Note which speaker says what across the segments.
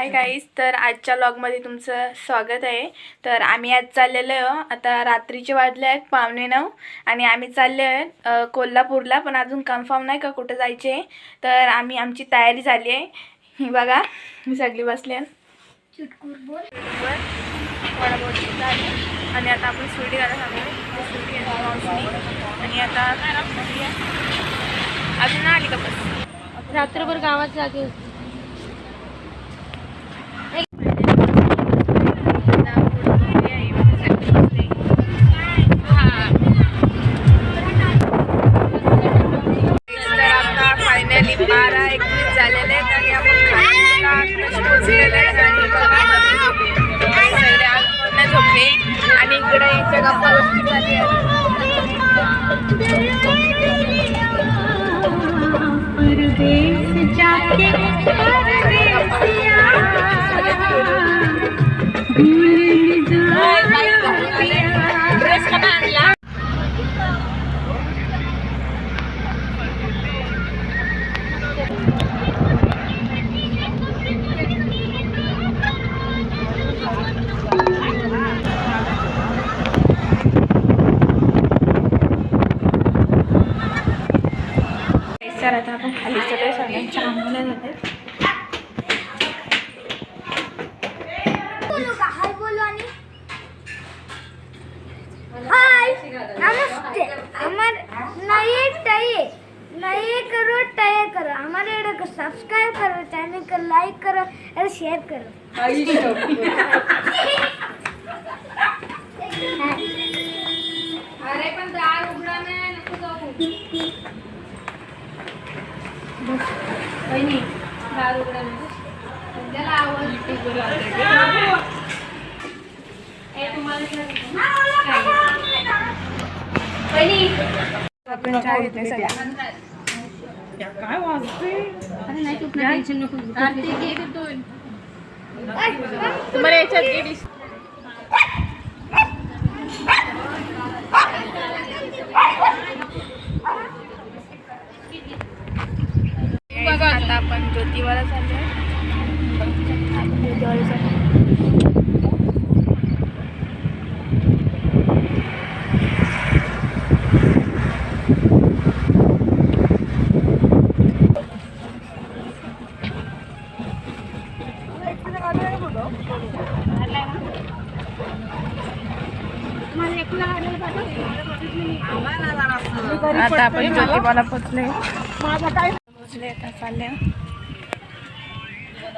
Speaker 1: Hi guys तर आजच्या लॉगमध्ये तुमचं स्वागत आहे. तर आम्ही आज चाललेलो आहे आता रात्रीचे वाजले आहेत पावणे नऊ आणि आम्ही चालले आहेत कोल्हापूरला पण अजून कन्फर्म नाही का कुठं जायचे. आहे तर आम्ही आमची तयारी झाली आहे. ही बघा मी सगळी बसली आहे. आणि आता आपण स्वीटी घाला सांगू आणि आता अजून आली का बस?
Speaker 2: रात्रभर गावात जागे होती
Speaker 1: झोपले आणि इकडे यांच्या गप्पा गोष्टी
Speaker 2: हाय नमस्ते हमार नए करो टये करो हमारे वीडियो को सब्सक्राइब करो चैनल को लाइक करो और शेयर करो अरे पण दार उघडा नाही नको जाऊ बहिणी दार नाही त्याला
Speaker 1: आपण चहा घेतले सगळ्या. तुम्हाला याच्यात गेली बघा आता ज्योतिबाला चाललोय. ज्योतिबाला चाललोय. आता आपण ज्योतिबाला पोचले पोचले आता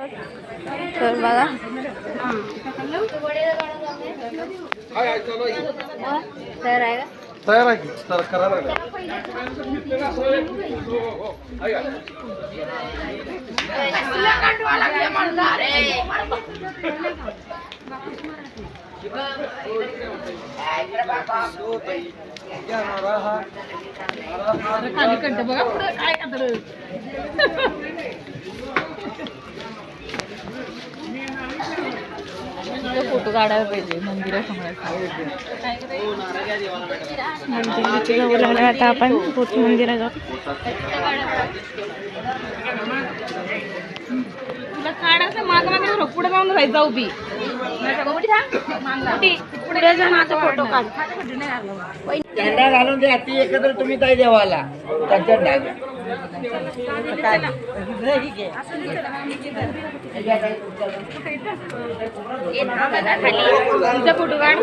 Speaker 1: तर बघा. तर आहे का?
Speaker 3: तयार आहे की? तर करायला लागेल.
Speaker 1: फोटो काढायला पाहिजे मंदिरासमोर मंदिराच्या जवळ आलोय आता आपण पोच मंदिरात जाऊ.
Speaker 4: तुला काढ असं माग मागे पुढे जाऊन राहायचं उभी पुढे जा माझा फोटो काढ.
Speaker 5: झेंडा घालून द्या ती एकत्र तुम्ही काय? देवाला त्यांच्या
Speaker 4: फोटो काढ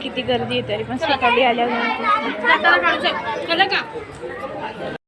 Speaker 1: किती गर्दी आहे तरी पण सकाळी आल्यावर.
Speaker 4: का?